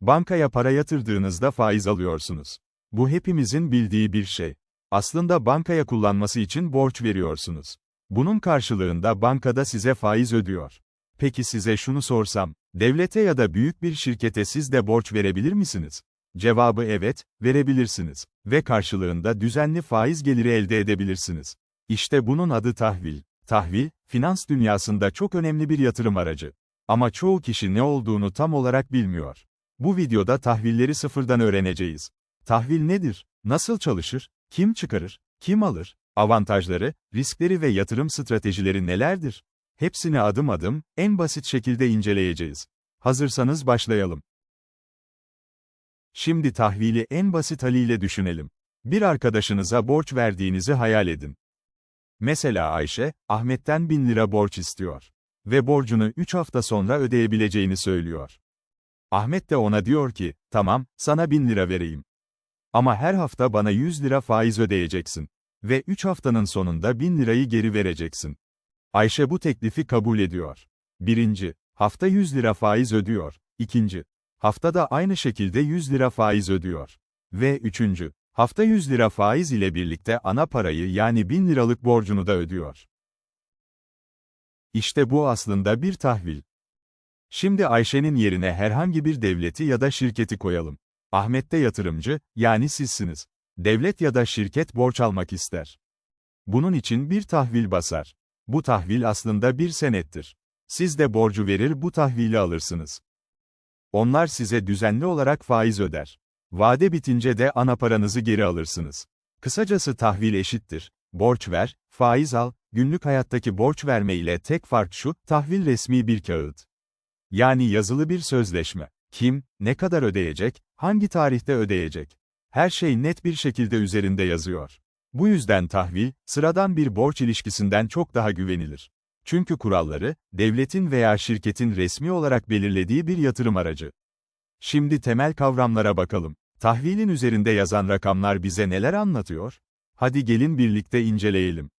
Bankaya para yatırdığınızda faiz alıyorsunuz. Bu hepimizin bildiği bir şey. Aslında bankaya kullanması için borç veriyorsunuz. Bunun karşılığında bankada size faiz ödüyor. Peki size şunu sorsam, devlete ya da büyük bir şirkete siz de borç verebilir misiniz? Cevabı evet, verebilirsiniz ve karşılığında düzenli faiz geliri elde edebilirsiniz. İşte bunun adı tahvil. Tahvil, finans dünyasında çok önemli bir yatırım aracı. Ama çoğu kişi ne olduğunu tam olarak bilmiyor. Bu videoda tahvilleri sıfırdan öğreneceğiz. Tahvil nedir? Nasıl çalışır? Kim çıkarır? Kim alır? Avantajları, riskleri ve yatırım stratejileri nelerdir? Hepsini adım adım, en basit şekilde inceleyeceğiz. Hazırsanız başlayalım. Şimdi tahvili en basit haliyle düşünelim. Bir arkadaşınıza borç verdiğinizi hayal edin. Mesela Ayşe, Ahmet'ten 1000 lira borç istiyor. Ve borcunu 3 hafta sonra ödeyebileceğini söylüyor. Ahmet de ona diyor ki, tamam, sana 1000 lira vereyim. Ama her hafta bana 100 lira faiz ödeyeceksin. Ve 3 haftanın sonunda 1000 lirayı geri vereceksin. Ayşe bu teklifi kabul ediyor. Birinci, hafta 100 lira faiz ödüyor. İkinci, haftada aynı şekilde 100 lira faiz ödüyor. Ve üçüncü, hafta 100 lira faiz ile birlikte ana parayı yani 1000 liralık borcunu da ödüyor. İşte bu aslında bir tahvil. Şimdi Ayşe'nin yerine herhangi bir devleti ya da şirketi koyalım. Ahmet de yatırımcı, yani sizsiniz. Devlet ya da şirket borç almak ister. Bunun için bir tahvil basar. Bu tahvil aslında bir senettir. Siz de borcu verir bu tahvili alırsınız. Onlar size düzenli olarak faiz öder. Vade bitince de ana paranızı geri alırsınız. Kısacası tahvil eşittir. Borç ver, faiz al, günlük hayattaki borç verme ile tek fark şu, tahvil resmi bir kağıt. Yani yazılı bir sözleşme. Kim, ne kadar ödeyecek, hangi tarihte ödeyecek? Her şey net bir şekilde üzerinde yazıyor. Bu yüzden tahvil, sıradan bir borç ilişkisinden çok daha güvenilir. Çünkü kuralları, devletin veya şirketin resmi olarak belirlediği bir yatırım aracı. Şimdi temel kavramlara bakalım. Tahvilin üzerinde yazan rakamlar bize neler anlatıyor? Hadi gelin birlikte inceleyelim.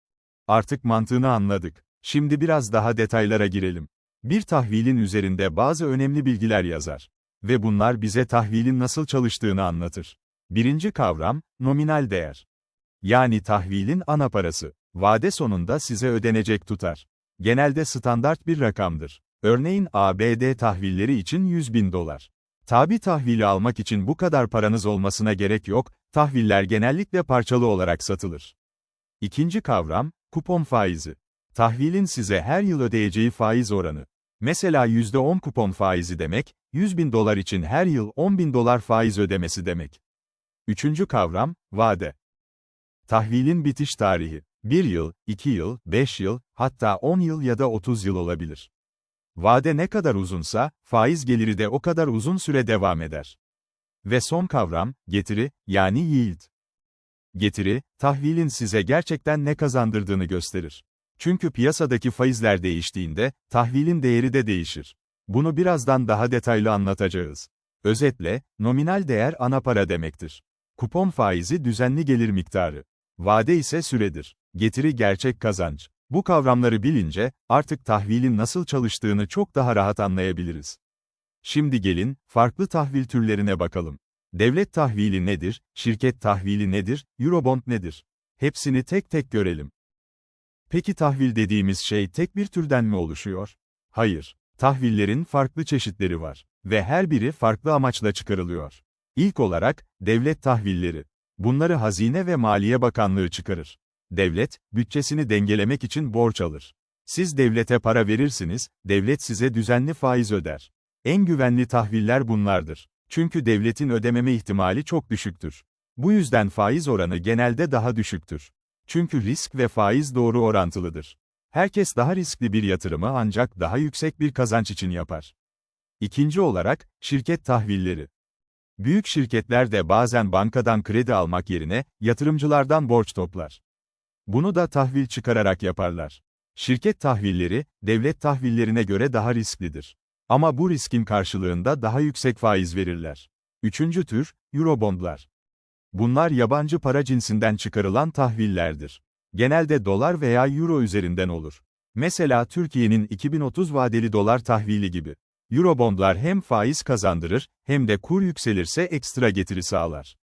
Artık mantığını anladık. Şimdi biraz daha detaylara girelim. Bir tahvilin üzerinde bazı önemli bilgiler yazar. Ve bunlar bize tahvilin nasıl çalıştığını anlatır. Birinci kavram, nominal değer. Yani tahvilin ana parası. Vade sonunda size ödenecek tutar. Genelde standart bir rakamdır. Örneğin ABD tahvilleri için 100 bin dolar. Tabi tahvili almak için bu kadar paranız olmasına gerek yok, tahviller genellikle parçalı olarak satılır. İkinci kavram, kupon faizi. Tahvilin size her yıl ödeyeceği faiz oranı. Mesela %10 kupon faizi demek, 100 bin dolar için her yıl 10 bin dolar faiz ödemesi demek. Üçüncü kavram, vade. Tahvilin bitiş tarihi. 1 yıl, 2 yıl, 5 yıl, hatta 10 yıl ya da 30 yıl olabilir. Vade ne kadar uzunsa, faiz geliri de o kadar uzun süre devam eder. Ve son kavram, getiri, yani yield. Getiri, tahvilin size gerçekten ne kazandırdığını gösterir. Çünkü piyasadaki faizler değiştiğinde, tahvilin değeri de değişir. Bunu birazdan daha detaylı anlatacağız. Özetle, nominal değer ana para demektir. Kupon faizi düzenli gelir miktarı. Vade ise süredir. Getiri gerçek kazanç. Bu kavramları bilince, artık tahvilin nasıl çalıştığını çok daha rahat anlayabiliriz. Şimdi gelin, farklı tahvil türlerine bakalım. Devlet tahvili nedir, şirket tahvili nedir, Eurobond nedir? Hepsini tek tek görelim. Peki tahvil dediğimiz şey tek bir türden mi oluşuyor? Hayır. Tahvillerin farklı çeşitleri var ve her biri farklı amaçla çıkarılıyor. İlk olarak, devlet tahvilleri. Bunları Hazine ve Maliye Bakanlığı çıkarır. Devlet, bütçesini dengelemek için borç alır. Siz devlete para verirsiniz, devlet size düzenli faiz öder. En güvenli tahviller bunlardır. Çünkü devletin ödememe ihtimali çok düşüktür. Bu yüzden faiz oranı genelde daha düşüktür. Çünkü risk ve faiz doğru orantılıdır. Herkes daha riskli bir yatırımı ancak daha yüksek bir kazanç için yapar. İkinci olarak, şirket tahvilleri. Büyük şirketler de bazen bankadan kredi almak yerine, yatırımcılardan borç toplar. Bunu da tahvil çıkararak yaparlar. Şirket tahvilleri, devlet tahvillerine göre daha risklidir. Ama bu riskin karşılığında daha yüksek faiz verirler. Üçüncü tür, Eurobondlar. Bunlar yabancı para cinsinden çıkarılan tahvillerdir. Genelde dolar veya euro üzerinden olur. Mesela Türkiye'nin 2030 vadeli dolar tahvili gibi. Eurobondlar hem faiz kazandırır, hem de kur yükselirse ekstra getiri sağlar.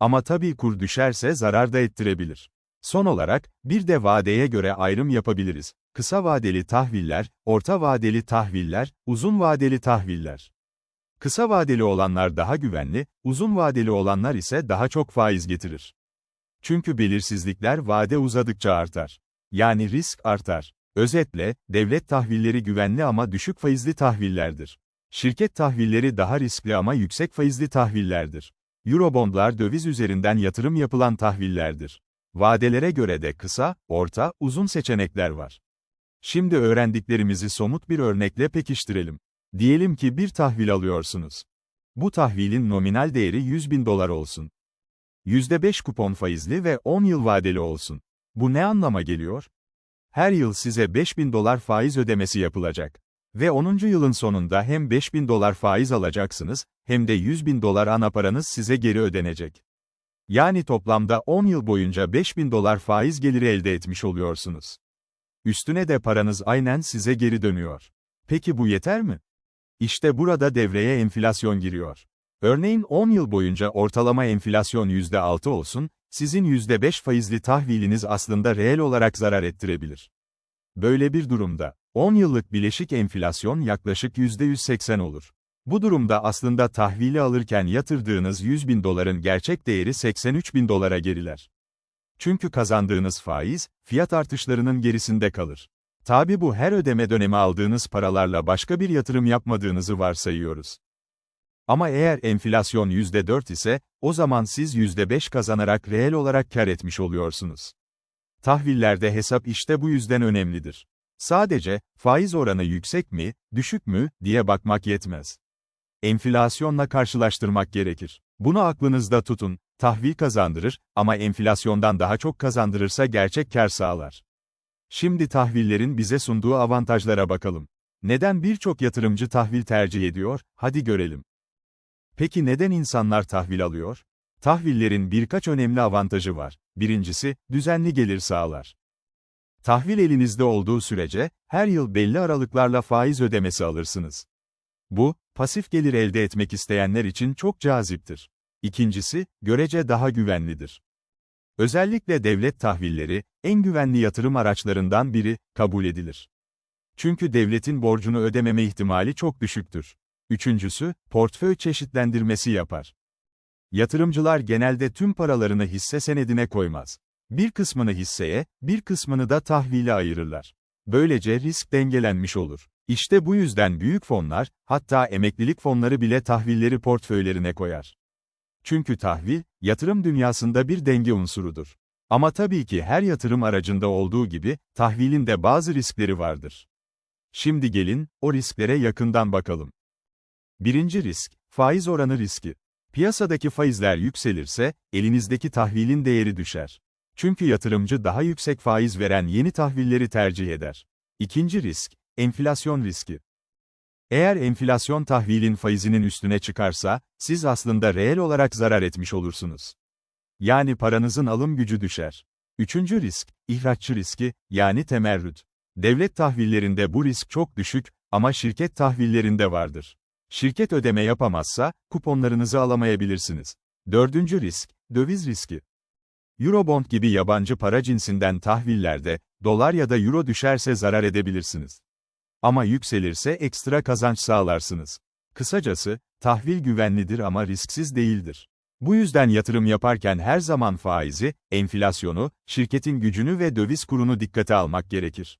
Ama tabii kur düşerse zarar da ettirebilir. Son olarak, bir de vadeye göre ayrım yapabiliriz. Kısa vadeli tahviller, orta vadeli tahviller, uzun vadeli tahviller. Kısa vadeli olanlar daha güvenli, uzun vadeli olanlar ise daha çok faiz getirir. Çünkü belirsizlikler vade uzadıkça artar. Yani risk artar. Özetle, devlet tahvilleri güvenli ama düşük faizli tahvillerdir. Şirket tahvilleri daha riskli ama yüksek faizli tahvillerdir. Eurobondlar döviz üzerinden yatırım yapılan tahvillerdir. Vadelere göre de kısa, orta, uzun seçenekler var. Şimdi öğrendiklerimizi somut bir örnekle pekiştirelim. Diyelim ki bir tahvil alıyorsunuz. Bu tahvilin nominal değeri 100 bin dolar olsun. %5 kupon faizli ve 10 yıl vadeli olsun. Bu ne anlama geliyor? Her yıl size 5000 dolar faiz ödemesi yapılacak. Ve 10. yılın sonunda hem 5000 dolar faiz alacaksınız, hem de 100 bin dolar ana paranız size geri ödenecek. Yani toplamda 10 yıl boyunca 5000 dolar faiz geliri elde etmiş oluyorsunuz. Üstüne de paranız aynen size geri dönüyor. Peki bu yeter mi? İşte burada devreye enflasyon giriyor. Örneğin 10 yıl boyunca ortalama enflasyon %6 olsun, sizin %5 faizli tahviliniz aslında reel olarak zarar ettirebilir. Böyle bir durumda, 10 yıllık bileşik enflasyon yaklaşık %180 olur. Bu durumda aslında tahvili alırken yatırdığınız 100 bin doların gerçek değeri 83 bin dolara geriler. Çünkü kazandığınız faiz, fiyat artışlarının gerisinde kalır. Tabi bu her ödeme dönemi aldığınız paralarla başka bir yatırım yapmadığınızı varsayıyoruz. Ama eğer enflasyon %4 ise, o zaman siz %5 kazanarak reel olarak kar etmiş oluyorsunuz. Tahvillerde hesap işte bu yüzden önemlidir. Sadece, faiz oranı yüksek mi, düşük mü, diye bakmak yetmez. Enflasyonla karşılaştırmak gerekir. Bunu aklınızda tutun, tahvil kazandırır ama enflasyondan daha çok kazandırırsa gerçek kar sağlar. Şimdi tahvillerin bize sunduğu avantajlara bakalım. Neden birçok yatırımcı tahvil tercih ediyor? Hadi görelim. Peki neden insanlar tahvil alıyor? Tahvillerin birkaç önemli avantajı var. Birincisi, düzenli gelir sağlar. Tahvil elinizde olduğu sürece, her yıl belli aralıklarla faiz ödemesi alırsınız. Bu, pasif gelir elde etmek isteyenler için çok caziptir. İkincisi, görece daha güvenlidir. Özellikle devlet tahvilleri, en güvenli yatırım araçlarından biri, kabul edilir. Çünkü devletin borcunu ödememe ihtimali çok düşüktür. Üçüncüsü, portföy çeşitlendirmesi yapar. Yatırımcılar genelde tüm paralarını hisse senedine koymaz. Bir kısmını hisseye, bir kısmını da tahvile ayırırlar. Böylece risk dengelenmiş olur. İşte bu yüzden büyük fonlar, hatta emeklilik fonları bile tahvilleri portföylerine koyar. Çünkü tahvil, yatırım dünyasında bir denge unsurudur. Ama tabii ki her yatırım aracında olduğu gibi, tahvilin de bazı riskleri vardır. Şimdi gelin, o risklere yakından bakalım. Birinci risk, faiz oranı riski. Piyasadaki faizler yükselirse, elinizdeki tahvilin değeri düşer. Çünkü yatırımcı daha yüksek faiz veren yeni tahvilleri tercih eder. İkinci risk, enflasyon riski. Eğer enflasyon tahvilin faizinin üstüne çıkarsa, siz aslında reel olarak zarar etmiş olursunuz. Yani paranızın alım gücü düşer. Üçüncü risk, ihraççı riski, yani temerrüt. Devlet tahvillerinde bu risk çok düşük, ama şirket tahvillerinde vardır. Şirket ödeme yapamazsa, kuponlarınızı alamayabilirsiniz. Dördüncü risk, döviz riski. Eurobond gibi yabancı para cinsinden tahvillerde, dolar ya da euro düşerse zarar edebilirsiniz. Ama yükselirse ekstra kazanç sağlarsınız. Kısacası, tahvil güvenlidir ama risksiz değildir. Bu yüzden yatırım yaparken her zaman faizi, enflasyonu, şirketin gücünü ve döviz kurunu dikkate almak gerekir.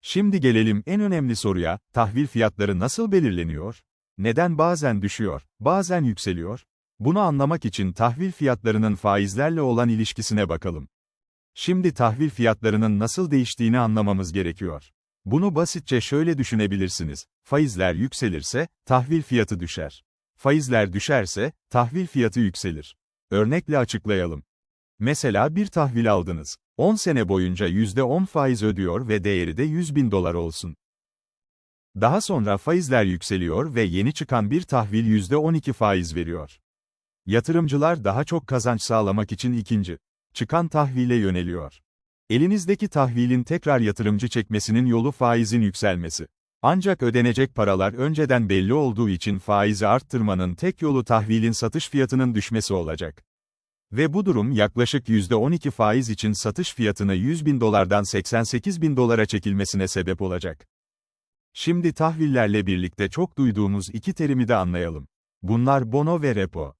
Şimdi gelelim en önemli soruya, tahvil fiyatları nasıl belirleniyor? Neden bazen düşüyor, bazen yükseliyor? Bunu anlamak için tahvil fiyatlarının faizlerle olan ilişkisine bakalım. Şimdi tahvil fiyatlarının nasıl değiştiğini anlamamız gerekiyor. Bunu basitçe şöyle düşünebilirsiniz. Faizler yükselirse, tahvil fiyatı düşer. Faizler düşerse, tahvil fiyatı yükselir. Örnekle açıklayalım. Mesela bir tahvil aldınız. 10 sene boyunca %10 faiz ödüyor ve değeri de 100 bin dolar olsun. Daha sonra faizler yükseliyor ve yeni çıkan bir tahvil %12 faiz veriyor. Yatırımcılar daha çok kazanç sağlamak için ikinci, çıkan tahvile yöneliyor. Elinizdeki tahvilin tekrar yatırımcı çekmesinin yolu faizin yükselmesi. Ancak ödenecek paralar önceden belli olduğu için faizi arttırmanın tek yolu tahvilin satış fiyatının düşmesi olacak. Ve bu durum yaklaşık %12 faiz için satış fiyatını 100 bin dolardan 88 bin dolara çekilmesine sebep olacak. Şimdi tahvillerle birlikte çok duyduğumuz iki terimi de anlayalım. Bunlar bono ve repo.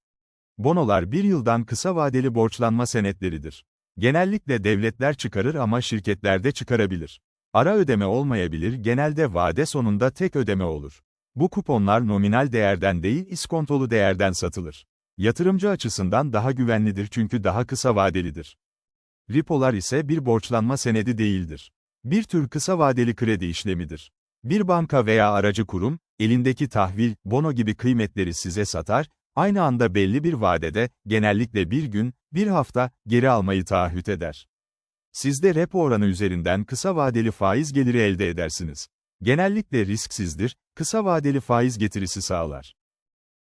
Bonolar bir yıldan kısa vadeli borçlanma senetleridir. Genellikle devletler çıkarır ama şirketler de çıkarabilir. Ara ödeme olmayabilir, genelde vade sonunda tek ödeme olur. Bu kuponlar nominal değerden değil iskontolu değerden satılır. Yatırımcı açısından daha güvenlidir çünkü daha kısa vadelidir. Repolar ise bir borçlanma senedi değildir. Bir tür kısa vadeli kredi işlemidir. Bir banka veya aracı kurum, elindeki tahvil, bono gibi kıymetleri size satar, aynı anda belli bir vadede, genellikle bir gün, bir hafta, geri almayı taahhüt eder. Siz de repo oranı üzerinden kısa vadeli faiz geliri elde edersiniz. Genellikle risksizdir, kısa vadeli faiz getirisi sağlar.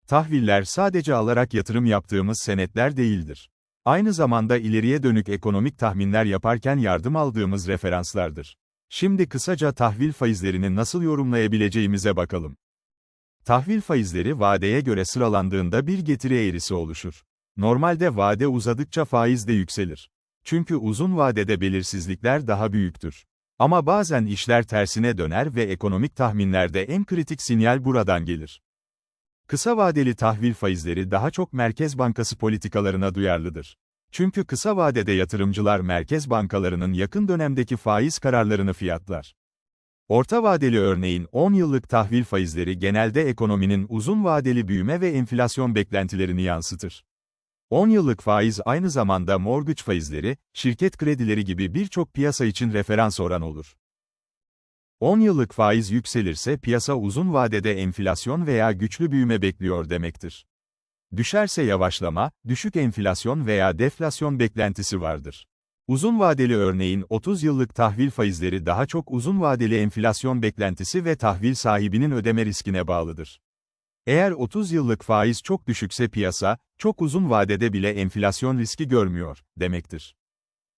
Tahviller sadece alarak yatırım yaptığımız senetler değildir. Aynı zamanda ileriye dönük ekonomik tahminler yaparken yardım aldığımız referanslardır. Şimdi kısaca tahvil faizlerini nasıl yorumlayabileceğimize bakalım. Tahvil faizleri vadeye göre sıralandığında bir getiri eğrisi oluşur. Normalde vade uzadıkça faiz de yükselir. Çünkü uzun vadede belirsizlikler daha büyüktür. Ama bazen işler tersine döner ve ekonomik tahminlerde en kritik sinyal buradan gelir. Kısa vadeli tahvil faizleri daha çok Merkez Bankası politikalarına duyarlıdır. Çünkü kısa vadede yatırımcılar merkez bankalarının yakın dönemdeki faiz kararlarını fiyatlar. Orta vadeli örneğin 10 yıllık tahvil faizleri genelde ekonominin uzun vadeli büyüme ve enflasyon beklentilerini yansıtır. 10 yıllık faiz aynı zamanda mortgage faizleri, şirket kredileri gibi birçok piyasa için referans oran olur. 10 yıllık faiz yükselirse piyasa uzun vadede enflasyon veya güçlü büyüme bekliyor demektir. Düşerse yavaşlama, düşük enflasyon veya deflasyon beklentisi vardır. Uzun vadeli örneğin 30 yıllık tahvil faizleri daha çok uzun vadeli enflasyon beklentisi ve tahvil sahibinin ödeme riskine bağlıdır. Eğer 30 yıllık faiz çok düşükse piyasa, çok uzun vadede bile enflasyon riski görmüyor, demektir.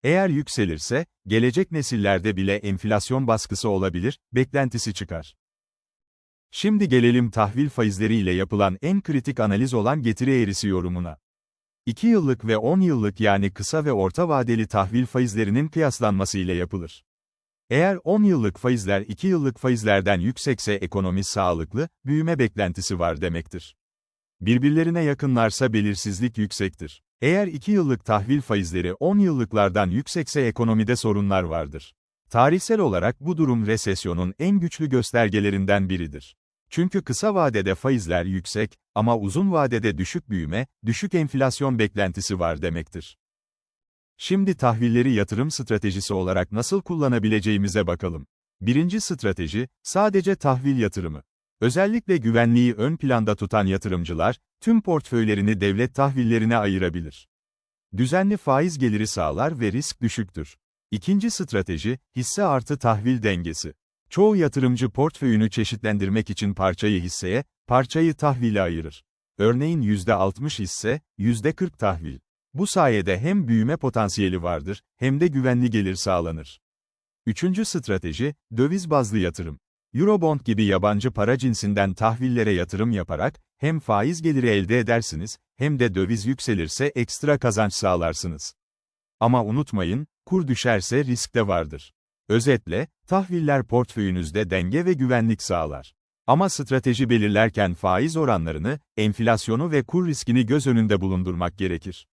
Eğer yükselirse, gelecek nesillerde bile enflasyon baskısı olabilir, beklentisi çıkar. Şimdi gelelim tahvil faizleriyle yapılan en kritik analiz olan getiri eğrisi yorumuna. 2 yıllık ve 10 yıllık yani kısa ve orta vadeli tahvil faizlerinin kıyaslanması ile yapılır. Eğer 10 yıllık faizler 2 yıllık faizlerden yüksekse ekonomi sağlıklı, büyüme beklentisi var demektir. Birbirlerine yakınlarsa belirsizlik yüksektir. Eğer 2 yıllık tahvil faizleri 10 yıllıklardan yüksekse ekonomide sorunlar vardır. Tarihsel olarak bu durum resesyonun en güçlü göstergelerinden biridir. Çünkü kısa vadede faizler yüksek ama uzun vadede düşük büyüme, düşük enflasyon beklentisi var demektir. Şimdi tahvilleri yatırım stratejisi olarak nasıl kullanabileceğimize bakalım. Birinci strateji, sadece tahvil yatırımı. Özellikle güvenliği ön planda tutan yatırımcılar, tüm portföylerini devlet tahvillerine ayırabilir. Düzenli faiz geliri sağlar ve risk düşüktür. İkinci strateji, hisse artı tahvil dengesi. Çoğu yatırımcı portföyünü çeşitlendirmek için parçayı hisseye, parçayı tahvile ayırır. Örneğin %60 hisse, %40 tahvil. Bu sayede hem büyüme potansiyeli vardır, hem de güvenli gelir sağlanır. Üçüncü strateji, döviz bazlı yatırım. Eurobond gibi yabancı para cinsinden tahvillere yatırım yaparak, hem faiz geliri elde edersiniz, hem de döviz yükselirse ekstra kazanç sağlarsınız. Ama unutmayın, kur düşerse risk de vardır. Özetle, tahviller portföyünüzde denge ve güvenlik sağlar. Ama strateji belirlerken faiz oranlarını, enflasyonu ve kur riskini göz önünde bulundurmak gerekir.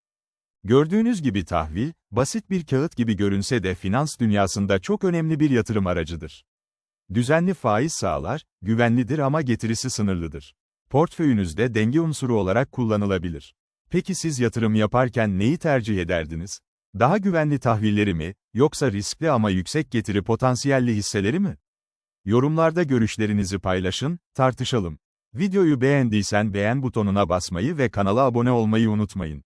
Gördüğünüz gibi tahvil, basit bir kağıt gibi görünse de finans dünyasında çok önemli bir yatırım aracıdır. Düzenli faiz sağlar, güvenlidir ama getirisi sınırlıdır. Portföyünüzde denge unsuru olarak kullanılabilir. Peki siz yatırım yaparken neyi tercih ederdiniz? Daha güvenli tahvilleri mi, yoksa riskli ama yüksek getiri potansiyelli hisseleri mi? Yorumlarda görüşlerinizi paylaşın, tartışalım. Videoyu beğendiysen beğen butonuna basmayı ve kanala abone olmayı unutmayın.